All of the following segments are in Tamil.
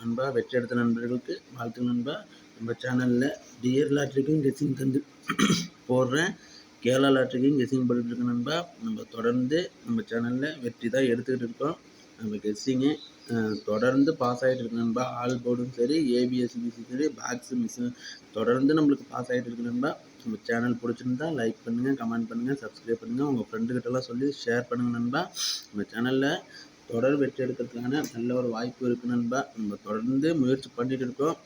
நண்பா வெற்றி எடுத்த நண்பர்களுக்கு வாழ்த்து நண்பா. நம்ம சேனலில் டியர் லாட்ரிக்கும் கெஸிங் தந்து போடுறேன். கேரளா லாட்ரிக்கும் கெஸிங் பண்ணிட்டுருக்கேன் நண்பா. நம்ம தொடர்ந்து நம்ம சேனலில் வெற்றி தான் எடுத்துக்கிட்டு இருக்கோம். நம்ம கெஸ்ஸிங்கு தொடர்ந்து பாஸ் ஆகிட்டு இருக்கு நண்பா. ஆல் போர்டும் சரி ஏபிஎஸ்பிசி சரி பேக்ஸு மிஸ்ஸு தொடர்ந்து நம்மளுக்கு பாஸ் ஆகிட்டு இருக்கு நண்பா. நம்ம சேனல் பிடிச்சிருந்தா லைக் பண்ணுங்கள் கமெண்ட் பண்ணுங்கள் சப்ஸ்கிரைப் பண்ணுங்கள் உங்கள் ஃப்ரெண்டுக்கிட்டலாம் சொல்லி ஷேர் பண்ணுங்கள் நண்பா. நம்ம சேனலில் தொடர் வெற்றி எடுக்கிறதுக்கான நல்ல ஒரு வாய்ப்பு இருக்குது நண்பா. நம்ம தொடர்ந்து முயற்சி பண்ணிகிட்டு இருக்கோம்.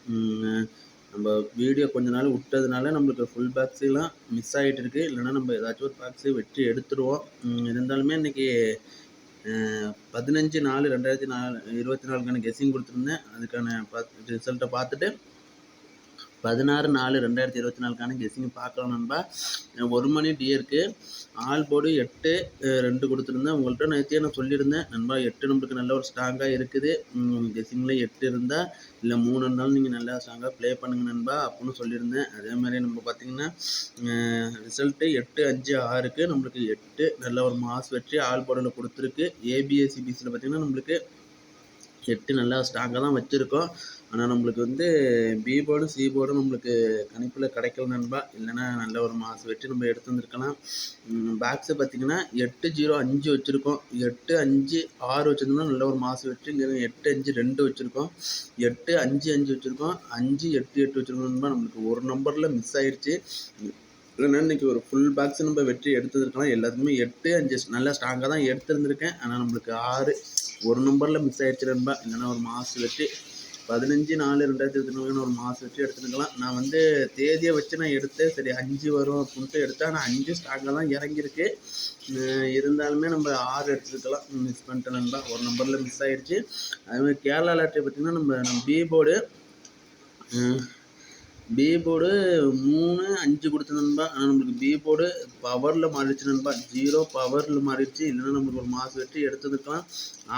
நம்ம வீடியோ கொஞ்ச நாள் விட்டதுனால நம்மளுக்கு ஃபுல் பாக்ஸுலாம் மிஸ் ஆகிட்டு இருக்குது இல்லைன்னா நம்ம ஏதாச்சும் ஒரு பாக்ஸு வெற்றி எடுத்துருவோம். இருந்தாலுமே இன்றைக்கி பதினஞ்சு நாலு ரெண்டாயிரத்தி நாலு இருபத்தி நாலுக்கான கெஸ்ஸிங் கொடுத்துருந்தேன். அதுக்கான பார்த்து ரிசல்ட்டை பார்த்துட்டு பதினாறு நாலு ரெண்டாயிரத்தி இருபத்தி நாலுக்கான கெஸ்ஸிங் பார்க்கலாம் நண்பா. ஒரு மணி டியருக்கு ஆல் போர்டு எட்டு ரெண்டு கொடுத்துருந்தேன். உங்கள்கிட்ட நேற்றே நான் சொல்லியிருந்தேன். நண்பா எட்டு நம்மளுக்கு நல்ல ஒரு ஸ்ட்ராங்காக இருக்குது. கெஸ்ஸிங்கில் எட்டு இருந்தால் இல்லை மூணு இருந்தாலும் நீங்கள் நல்லா ஸ்ட்ராங்காக ப்ளே பண்ணுங்க நண்பா அப்படின்னு சொல்லியிருந்தேன். அதே மாதிரி நம்ம பார்த்தீங்கன்னா ரிசல்ட்டு எட்டு அஞ்சு ஆறுக்கு நம்மளுக்கு எட்டு நல்ல ஒரு மாஸ் வெற்றி ஆல் போர்டில் கொடுத்துருக்கு. ஏபிஎஸ்சிபிசியில் பார்த்தீங்கன்னா நம்மளுக்கு எட்டு நல்லா ஸ்ட்ராங்காக தான் வச்சுருக்கோம். ஆனால் நம்மளுக்கு வந்து பி போர்டும் சி போர்டும் நம்மளுக்கு கணிப்பில் கிடைக்கல நண்பா. இல்லைன்னா நல்ல ஒரு மாதம் வெட்டி நம்ம எடுத்து வந்திருக்கலாம். பேக்ஸை பார்த்தீங்கன்னா எட்டு ஜீரோ அஞ்சு வச்சுருக்கோம். எட்டு அஞ்சு ஆறு வச்சுருந்தோம்னா நல்ல ஒரு மாதம் வெற்றி இங்கே எட்டு அஞ்சு ரெண்டு வச்சுருக்கோம். எட்டு அஞ்சு அஞ்சு வச்சுருக்கோம். அஞ்சு எட்டு எட்டு வச்சுருக்கோம் நண்பா. நம்மளுக்கு ஒரு நம்பரில் மிஸ் ஆயிடுச்சு இல்லைன்னா இன்றைக்கி ஒரு ஃபுல் பாக்ஸ் நம்ம வெற்றி எடுத்துருக்கலாம் எல்லாத்துக்குமே எட்டு அஞ்சு நல்லா ஸ்ட்ராங்காக தான் எடுத்துருந்துருக்கேன் ஆனால் நம்மளுக்கு ஆறு ஒரு நம்பரில் மிஸ் ஆயிடுச்சு நண்பா. இல்லைன்னா ஒரு மாதம் வெற்றி பதினஞ்சு நாலு ரெண்டாயிரத்தி இருபத்தி நாலுன்னு ஒரு மாதம் வச்சு எடுத்துருக்கலாம். நான் வந்து தேதியை வச்சு நான் எடுத்தேன். சரி அஞ்சு வரும் அப்படின்ட்டு எடுத்தேன். ஆனால் அஞ்சு ஸ்டாக்கில் தான் இறங்கியிருக்கு. இருந்தாலுமே நம்ம ஆறு எடுத்துருக்கலாம். மிஸ் பண்ணிட்டேன் நண்பா. ஒரு நம்பரில் மிஸ் ஆகிடுச்சு அதுமாதிரி கேரளா லாட்ரி பார்த்திங்கன்னா நம்ம நம்ம பி போர்டு பி போர்டு மூணு அஞ்சு கொடுத்த நண்பா. ஆனால் நம்மளுக்கு பி போர்டு பவரில் மாறிடுச்சு நண்பா. ஜீரோ பவரில் மாறிடுச்சு. இல்லைன்னா நம்மளுக்கு ஒரு மாஸ் வெட்டி எடுத்துருக்கலாம்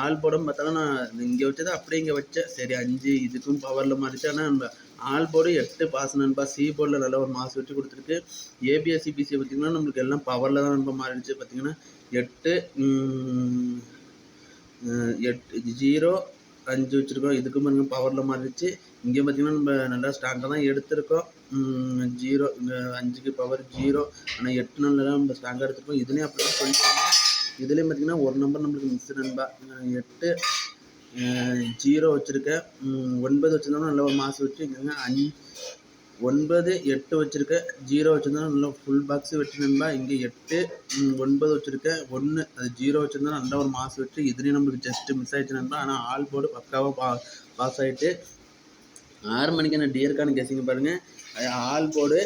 ஆல் போர்டும் பார்த்தாலும் நான் இங்கே வச்சதை அப்படியே இங்கே வச்சேன். சரி அஞ்சு இதுக்கும் பவரில் மாறிடுச்சு. ஆனால் நம்ம ஆல் போர்டு எட்டு பாஸ் நண்பா. சி போர்டில் நல்ல ஒரு மாஸ் வெட்டி கொடுத்துருக்கு. ஏபிஎஸ்சி பிசி பார்த்திங்கன்னா நம்மளுக்கு எல்லாம் பவரில் தான் நண்பா மாறிடுச்சு. பார்த்திங்கன்னா எட்டு எட்டு ஜீரோ அஞ்சு வச்சுருக்கோம். இதுக்கும் பாருங்க பவரில் மாறிடுச்சு. இங்கே பார்த்தீங்கன்னா நம்ம நல்லா ஸ்ட்ராங்காக தான் எடுத்திருக்கோம். ஜீரோ இங்கே அஞ்சுக்கு பவர் ஜீரோ ஆனால் எட்டு நாளில் தான் நம்ம ஸ்ட்ராங்காக எடுத்திருக்கோம். இதுலேயும் அப்படி தான் சொல்லியிருக்கோம் இதுலேயும் பார்த்தீங்கன்னா ஒரு நம்பர் நம்மளுக்கு மிஸ் நண்பா. எட்டு ஜீரோ வச்சுருக்கேன். ஒன்பது வச்சுருந்தோம்னா நல்ல ஒரு மாதம் வச்சு இங்கே அஞ்சு ஒன்பது எட்டு வச்சுருக்கேன் ஜீரோ வச்சுருந்தா நல்லா ஃபுல் பாக்ஸ் வெட்டி இங்கே எட்டு ஒன்பது வச்சுருக்கேன் ஒன்று அது ஜீரோ வச்சுருந்தா நல்ல ஒரு மாஸ் வெற்றி இதுலேயும் நம்மளுக்கு ஜஸ்ட்டு மிஸ் ஆயிடுச்சு நண்பா. ஆனால் ஆல் போர்டு பக்காவாக பா பாஸ் ஆகிட்டு ஆறு மணிக்கான டியருக்கான கேசிங்க பாருங்கள் ஆல் போர்டு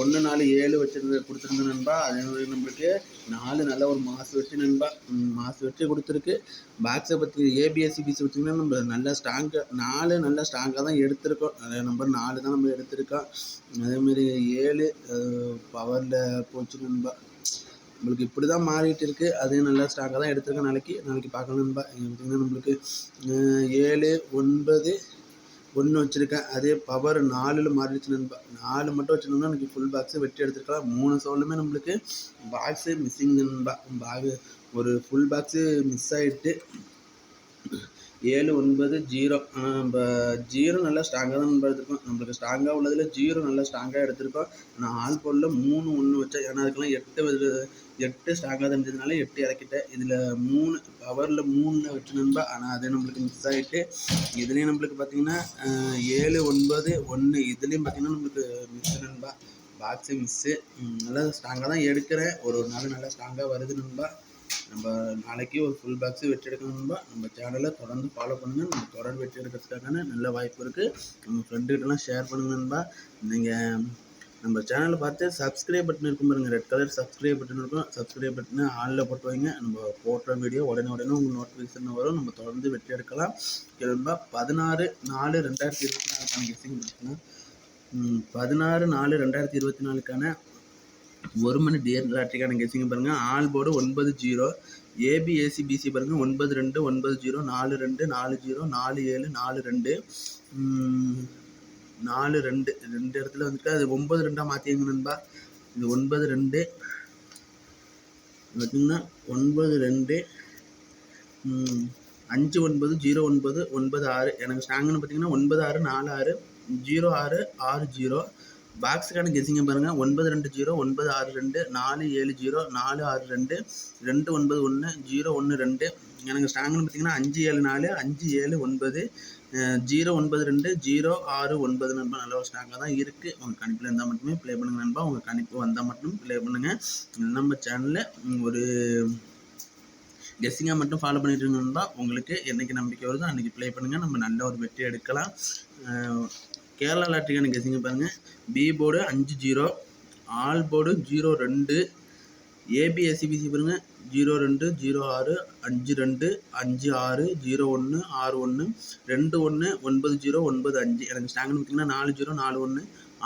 ஒன்று நாலு ஏழு வச்சுருந்து கொடுத்துருந்த நண்பா. அதே மாதிரி நம்மளுக்கு நாலு நல்ல ஒரு மாசு வெற்றி நண்பா. மாசு வெற்றி கொடுத்துருக்கு. பாக்ஸை பற்றி ஏபிஎஸ்சி பிசி வச்சிங்கன்னா நம்ம நல்ல ஸ்ட்ராங்காக நாலு நல்ல ஸ்ட்ராங்காக தான் எடுத்திருக்கோம். அதே நம்பர் நாலு தான் நம்ம எடுத்திருக்கோம். அதேமாரி ஏழு பவரில் போச்சு நண்பா. நம்மளுக்கு இப்படி தான் மாறிட்டு இருக்கு. அதையும் நல்லா ஸ்டாக்காக தான் எடுத்திருக்கேன் நாளைக்கு. நாளைக்கு பார்க்கணும் நண்பா. இங்க பார்த்தீங்கன்னா நம்மளுக்கு ஏழு ஒன்பது ஒன்று வச்சுருக்கேன். அதே பவர் நாலில் மாறிடுச்சு நண்பா. நாலு மட்டும் வச்சுருந்தோம்னா எனக்கு ஃபுல் பாக்ஸு வெட்டி எடுத்துருக்கலாம். மூணு சோளுமே நம்மளுக்கு பாக்ஸு மிஸ்ஸிங் நண்பா. பாக் ஒரு ஃபுல் பாக்ஸு மிஸ் ஆகிட்டு ஏழு ஒன்பது ஜீரோ நம்ம ஜீரோ நல்லா ஸ்ட்ராங்காக தான் நம்ம எடுத்திருக்கோம். நம்மளுக்கு ஸ்ட்ராங்காக உள்ளதில் ஜீரோ நல்லா ஸ்ட்ராங்காக எடுத்திருக்கோம். நான் ஆல் பொருளில் மூணு ஒன்று வச்சேன் ஏன்னா அதுக்கெல்லாம் எட்டு எட்டு ஸ்ட்ராங்காக இருந்ததுனால எட்டு இறக்கிட்டேன். இதில் மூணு பவரில் மூணில் வச்சு நண்பா ஆனால் அது நம்மளுக்கு மிஸ் ஆகிட்டு இதுலேயும் நம்மளுக்கு பார்த்தீங்கன்னா ஏழு ஒன்பது ஒன்று இதுலேயும் பார்த்தீங்கன்னா நம்மளுக்கு மிஸ் நண்பா. பாக்ஸு மிஸ்ஸு நல்லா ஸ்ட்ராங்காக தான் எடுக்கிறேன். ஒரு ஒரு நாள் நல்லா ஸ்ட்ராங்காக வருது நண்பா. நம்ம நாளைக்கு ஒரு ஃபுல் பாக்ஸு வெற்றி நம்ம சேனலை தொடர்ந்து ஃபாலோ பண்ணுங்கள் நம்ம தொடர்ந்து வெற்றி எடுக்கிறதுக்கான நல்ல வாய்ப்பு இருக்குது நம்ம ஃப்ரெண்டுகிட்டலாம் ஷேர் பண்ணுங்க நண்பா. நீங்கள் நம்ம சேனலை பார்த்து சப்ஸ்கிரைப் பட்டன் இருக்கும் பாருங்க. ரெட் கலர் சப்ஸ்கிரைப் பட்டன் இருக்கும். சப்ஸ்கிரைப் பட்டனை ஆனில் போட்டு வைங்க. நம்ம போடுற வீடியோ உடனே உடனே உங்களுக்கு நோட்டிஃபிகேஷன் வரும். நம்ம தொடர்ந்து வெற்றி எடுக்கலாம். ஓகே பதினாறு நாலு ரெண்டாயிரத்தி இருபத்தி நாலுக்கான கெஸ்டிங் பார்த்தீங்கன்னா பதினாறு நாலு ரெண்டாயிரத்தி இருபத்தி நாலுக்கான ஒரு மணி டியர் லாட்ரிக்கான கெஸிங் பாருங்கள் ஆல் போர்டு ஒன்பது ஜீரோ. ஏபி பிசி பாருங்கள் ஒன்பது ரெண்டு ஒன்பது ஜீரோ. நாலு ரெண்டு நாலு ஜீரோ. நாலு ஏழு நாலு ரெண்டு. நாலு ரெண்டு. ரெண்டு இடத்துல வந்துட்டு அது ஒன்பது ரெண்டாக மாற்றிங்க நண்பா. இது ஒன்பது ரெண்டு. பார்த்தீங்கன்னா ஒன்பது ரெண்டு. அஞ்சு ஒன்பது ஜீரோ ஒன்பது ஒன்பது ஆறு. எனக்கு ஸ்ட்ராங்குன்னு பார்த்தீங்கன்னா ஒன்பது ஆறு நாலு ஆறு ஜீரோ ஆறு ஆறு ஜீரோ. பாக்ஸுக்கான கெஸிங்க பாருங்கள் ஒன்பது ரெண்டு ஜீரோ ஒன்பது ஆறு ரெண்டு நாலு ஏழு ஜீரோ நாலு ஆறு ரெண்டு ரெண்டு ஒன்பது ஒன்று ஜீரோ ஒன்று ரெண்டு. எனக்கு ஸ்ட்ராங்னு பார்த்தீங்கன்னா அஞ்சு ஏழு நாலு அஞ்சு ஏழு ஒன்பது ஜீரோ ஒன்பது ரெண்டு ஜீரோ ஆறு ஒன்பது நண்பா நல்ல ஒரு ஸ்ட்ராங்காக தான் இருக்குது உங்கள் கணிப்பில் இருந்தால் மட்டுமே ப்ளே பண்ணுங்கள் நண்பா. உங்கள் கணிப்பு வந்தால் மட்டும் ப்ளே பண்ணுங்கள் நம்ம சேனலில் ஒரு கெஸ்ஸிங்காக மட்டும் ஃபாலோ பண்ணிட்டு இருந்தோம்னா உங்களுக்கு என்றைக்கு நம்பிக்கை வருதோ அன்றைக்கி ப்ளே பண்ணுங்கள் நம்ம நல்ல ஒரு வெற்றி எடுக்கலாம். கேரளா லாட்ரிக்கான கெஸ்ஸிங்க பாருங்கள் பி போர்டு அஞ்சு ஜீரோ ஆல் போர்டு ஜீரோ ரெண்டு ஏபிஎஸ்சிபிசி பாருங்கள் ஜீரோ ரெண்டு ஜீரோ ஆறு அஞ்சு ரெண்டு அஞ்சு ஆறு ஜீரோ ஒன்று ஆறு ஒன்று ரெண்டு ஒன்று ஒன்பது ஜீரோ ஒன்பது அஞ்சு. எனக்கு ஸ்டாங்னு பார்த்தீங்கன்னா நாலு ஜீரோ நாலு ஒன்று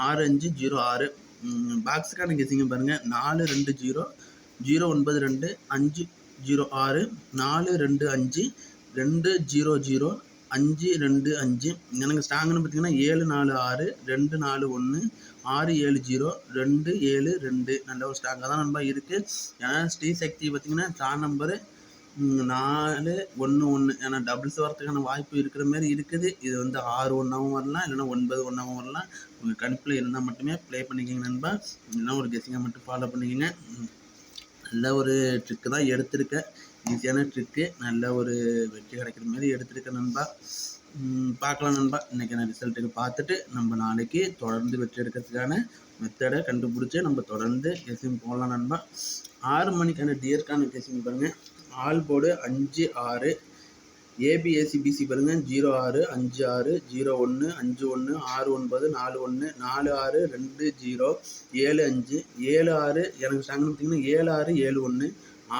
ஆறு அஞ்சு ஜீரோ ஆறு. பாக்ஸுக்கான கெஸ்ஸிங்க பாருங்கள் நாலு ரெண்டு ஜீரோ ஜீரோ ஒன்பது ரெண்டு அஞ்சு ஜீரோ ஆறு நாலு ரெண்டு அஞ்சு ரெண்டு ஜீரோ ஜீரோ அஞ்சு ரெண்டு அஞ்சு. எனக்கு ஸ்ட்ராங்குன்னு பார்த்தீங்கன்னா ஏழு நாலு ஆறு ரெண்டு நாலு ஒன்று ஆறு ஏழு ஜீரோ ரெண்டு ஏழு ரெண்டு. நல்ல ஒரு ஸ்ட்ராங்காக தான் நண்பா இருக்குது ஏன்னா ஸ்ரீ சக்தி பார்த்திங்கன்னா ஸ்டார் நம்பரு நாலு ஒன்று ஒன்று ஏன்னா டபுள்ஸ் வரத்துக்கான வாய்ப்பு இருக்கிற மாதிரி இருக்குது. இது வந்து ஆறு ஒன்றாவும் வரலாம். இல்லைன்னா ஒன்பது ஒன்றாவும் வரலாம். உங்கள் கணிப்பில் இருந்தால் மட்டுமே ப்ளே பண்ணிக்கோங்க நண்பா. இல்லைன்னா ஒரு கெஸிங்கை மட்டும் ஃபாலோ பண்ணிக்கோங்க. நல்ல ஒரு ட்ரிக்கு தான் எடுத்திருக்கேன் ஈஸியான ட்ரிக்கு நல்ல ஒரு வெற்றி கிடைக்கிற மாதிரி எடுத்திருக்கேன் நண்பா. பார்க்கலாம் நண்பா. இன்றைக்கான ரிசல்ட்டுக்கு பார்த்துட்டு நம்ம நாளைக்கு தொடர்ந்து வெற்றி எடுக்கிறதுக்கான மெத்தடை கண்டுபிடிச்சி நம்ம தொடர்ந்து கெஸிங் போடலாம் நண்பா. ஆறு மணிக்கான டியர்க்கான கெஸிங் பாருங்கள் ஆல் போர்டு அஞ்சு ஆறு. ஏபிஏசிபிசி பாருங்கள் ஜீரோ ஆறு அஞ்சு ஆறு ஜீரோ ஒன்று அஞ்சு ஒன்று ஆறு ஒன்பது நாலு ஒன்று நாலு ஆறு ரெண்டு ஜீரோ ஏழு அஞ்சு ஏழு ஆறு. எனக்கு ஸ்டாங்கன்னு பார்த்தீங்கன்னா ஏழு ஆறு ஏழு ஒன்று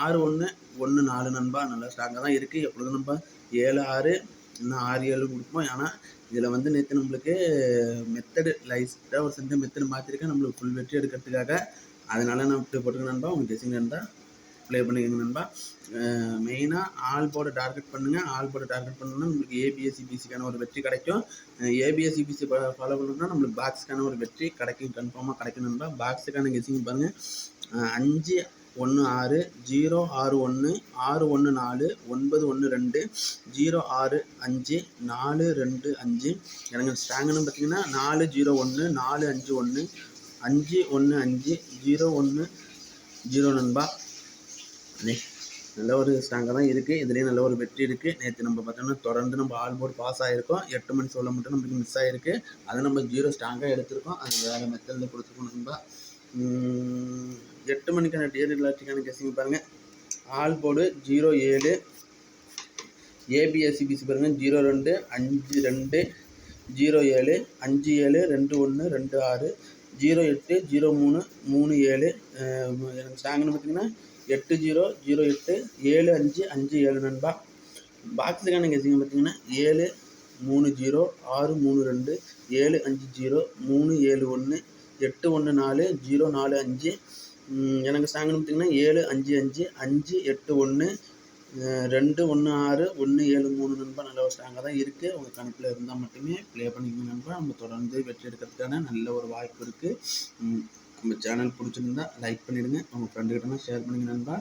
ஆறு ஒன்று ஒன்று நாலு நண்பா நல்லா ஸ்ட்ராங்காக தான் இருக்குது எப்பொழுதும் நண்பா ஏழு ஆறு இன்னும் ஆறு ஏழு கொடுப்போம். ஆனால் இதில் வந்து நேற்று நம்மளுக்கு மெத்தடு லைஸ்ட்டாக ஒரு செஞ்ச மெத்தடு மாற்றிருக்கேன் நம்மளுக்கு ஃபுல் வெற்றி எடுக்கிறதுக்காக. அதனால் நான் இப்படி போட்டுருக்கேன் நண்பா. உங்களுக்கு கெஸிங் இருந்தால் ப்ளே பண்ணிக்கோங்க நண்பா. மெயினாக ஆல் போர்டை டார்கெட் பண்ணுங்கள் ஆல் போர்டை டார்கெட் பண்ணணும்னா நம்மளுக்கு ஏபிஎஸ்சிபிசிக்கான ஒரு வெற்றி கிடைக்கும். ஏபிஎஸ்சிபிசி ஃபாலோ பண்ணணும்னா நம்மளுக்கு பாக்ஸுக்கான ஒரு வெற்றி கிடைக்கும். கன்ஃபார்மாக கிடைக்கும் நண்பா. பாக்ஸுக்கான கெசிங் பாருங்கள் அஞ்சு ஒன்று ஆறு ஜீரோ ஆறு ஒன்று ஆறு ஒன்று நாலு ஒன்பது ஒன்று ரெண்டு ஜீரோ ஆறு அஞ்சு நாலு ரெண்டு அஞ்சு. எனக்கு ஸ்ட்ராங்குன்னு பார்த்தீங்கன்னா நாலு ஜீரோ ஒன்று நாலு அஞ்சு ஒன்று அஞ்சு ஒன்று அஞ்சு ஜீரோ ஒன்று ஜீரோ நண்பா. நல்ல ஒரு ஸ்ட்ராங்காக தான் இருக்குது இதுலேயும் நல்ல ஒரு வெற்றி இருக்குது நேற்று நம்ம பார்த்தோம்னா தொடர்ந்து நம்ம ஆல் போர்டு பாஸ் ஆகிருக்கோம் எட்டு மணி சொல்ல மட்டும் நம்மளுக்கு மிஸ் ஆகிருக்கு அதை நம்ம ஜீரோ ஸ்ட்ராங்காக எடுத்திருக்கோம். அது வேறு மெத்தடில் கொடுத்துருக்கோம் நண்பா. எட்டு மணிக்கான டியர் இல்லாட்டிக்கான கெஸ்டிங் பாருங்கள் ஆல் போர்டு ஜீரோ ஏழு. ஏபிஎஸ்சிபிசி பாருங்கள் ஜீரோ ரெண்டு அஞ்சு ரெண்டு ஜீரோ ஏழு அஞ்சு ஏழு ரெண்டு ஒன்று ரெண்டு ஆறு ஜீரோ எட்டு ஜீரோ மூணு மூணு ஏழு. எனக்கு ஸ்ட்ராங்னு பார்த்தீங்கன்னா எட்டு ஜீரோ ஜீரோ எட்டு ஏழு அஞ்சு அஞ்சு ஏழு நண்பா. பாக்ஸுக்கான கெஸ்டிங் பார்த்தீங்கன்னா ஏழு மூணு ஜீரோ ஆறு மூணு ரெண்டு ஏழு அஞ்சு ஜீரோ மூணு ஏழு ஒன்று எட்டு ஒன்று நாலு ஜீரோ நாலு அஞ்சு. எனக்கு ஸ்ட்ராங்னு பார்த்தீங்கன்னா ஏழு அஞ்சு அஞ்சு அஞ்சு எட்டு ஒன்று ரெண்டு ஒன்று ஆறு ஒன்று ஏழு மூணு நண்பா நல்ல ஒரு ஸ்ட்ராங்காக தான் இருக்குது உங்கள் கணக்கில் இருந்தால் மட்டுமே ப்ளே பண்ணிக்கங்க நண்பா. நம்ம தொடர்ந்து வெற்றி எடுக்கிறதுக்கான நல்ல ஒரு வாய்ப்பு இருக்குது நம்ம சேனல் பிடிச்சிருந்தா லைக் பண்ணிடுங்க. உங்கள் ஃப்ரெண்டுக்கிட்டனா ஷேர் பண்ணுங்க நண்பா.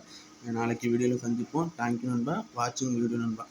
நாளைக்கு வீடியோவில் சந்திப்போம். தேங்க்யூ நண்பா. வாட்சிங் வீடியோ நண்பா.